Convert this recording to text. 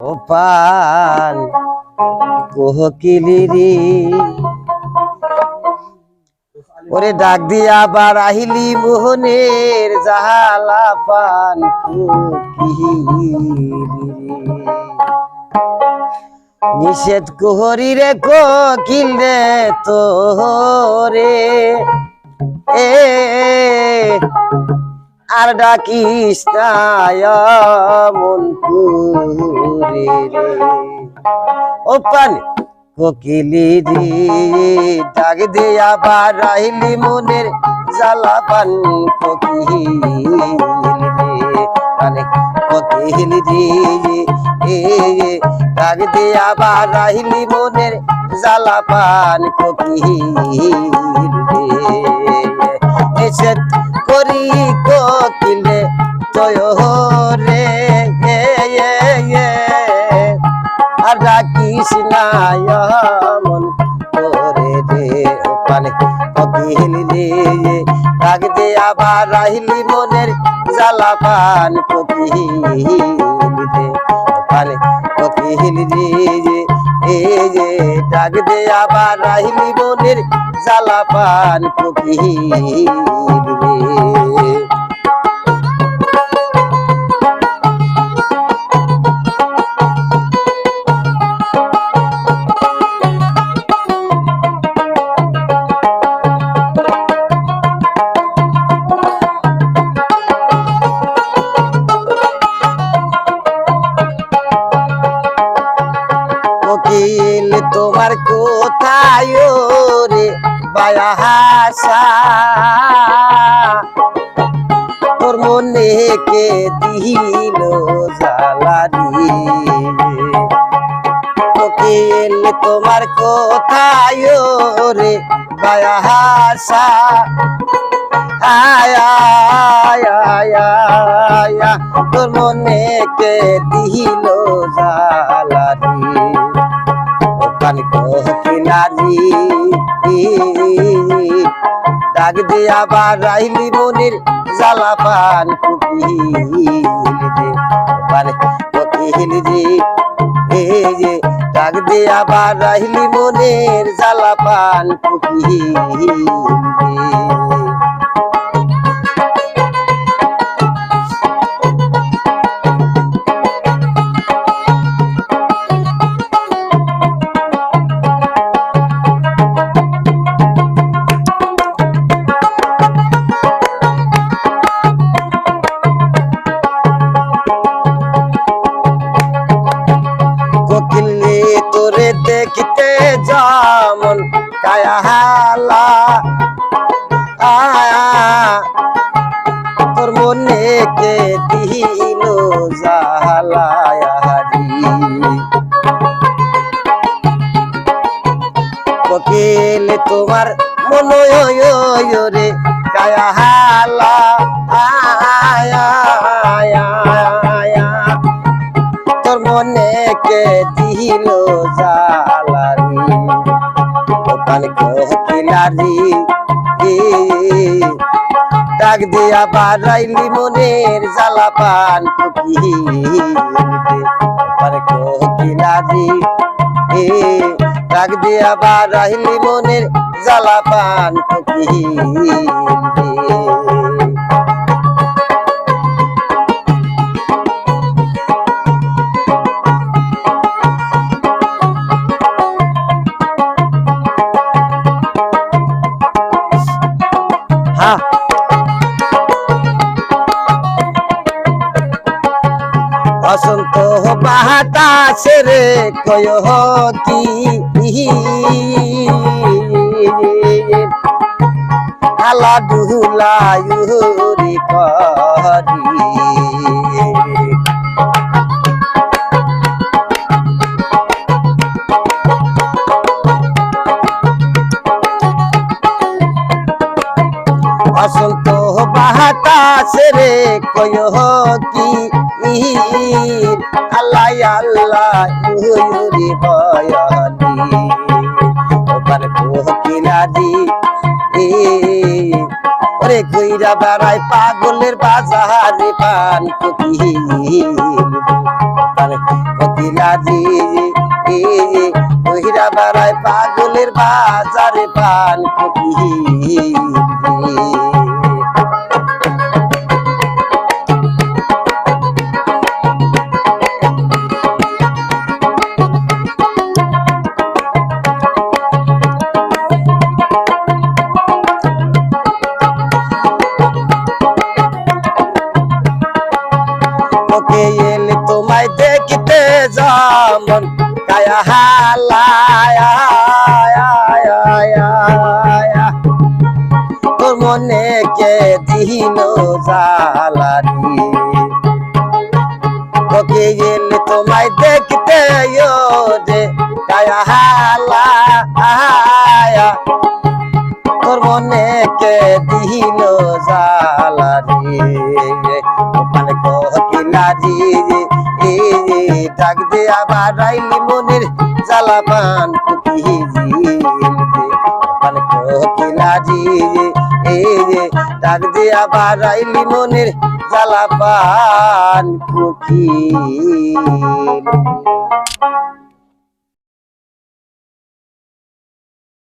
ও পান কোহকিলিরি ওরে ডাক দিয়া আবার আহিলি মোহনের জাহালা পান নিষেধ কোহরি রে কোকিল রে তোরে এ আর ডাকিস না মন রে ও পানি ডাক দে আবার রাহিলি মনের জ্বালা পান কোকিলি রে পানি কোকিলি রে ডাক দে আবার রাহিলি মনের জ্বালা পান কোকিলি করি কোকিলে তয় রে ডাকিস না মন করে রে ওখানে কপিল রে ডাক দে আবার রাহিলি মনের জ্বালা পান কপিল। রে ওখানে কপিল রে যে ডাক দে আবার রাহিলি মনের জ্বালা পান কপিল। কোকিল তোমার কোথায় রে বায়া তোর মনে কে দিল জালারি তোমার কোথায় রে বায়া হাসা আয়া আয়া আয়া তোর মনে কে দিল জালারি ওখান কিনারি ডাক দিয়ে আবার রাইলি মনির জ্বালা পান কুকিল রে এই যে ডাক রাইলি পান কায়ালা আয়া তোর মনে কে দিল জালায়ারি কোকিল, তোমার মনে রে কায়ালা আয়া আয়া তোর মনে কে দিল জালারি কোকিলারি এ ডাক দিয়া বাড়াইলি মনের জ্বালা পান ডাক দিয়া বাড়াইলি মনের জ্বালা পান বাতাসে রে কয় কি? আলা দুলায়ুরি করি বসন্ত বাতাসে রে কয় কি? আল্লাহ ইউরি বয়ালি ওপার কোকিলাদি এ, ওরে কইরা বেড়ায় পাগলের বাজারে পান কোকিল পান কিলাজি বহিরা পাগলের বাজারে পান ফকির তোর মনে কে দিল জালারি ওকে এলে তোমায় দেখতে যে হালায়া তোর মনে কে দিল জালারি ওখানে কহিলাজি এ দে আবার রাইলি মনের জ্বালা পান কুকিজি ওখানে কহিলাজি এ ডাক দে আবার রাইলি মনের জ্বালা পান কুকি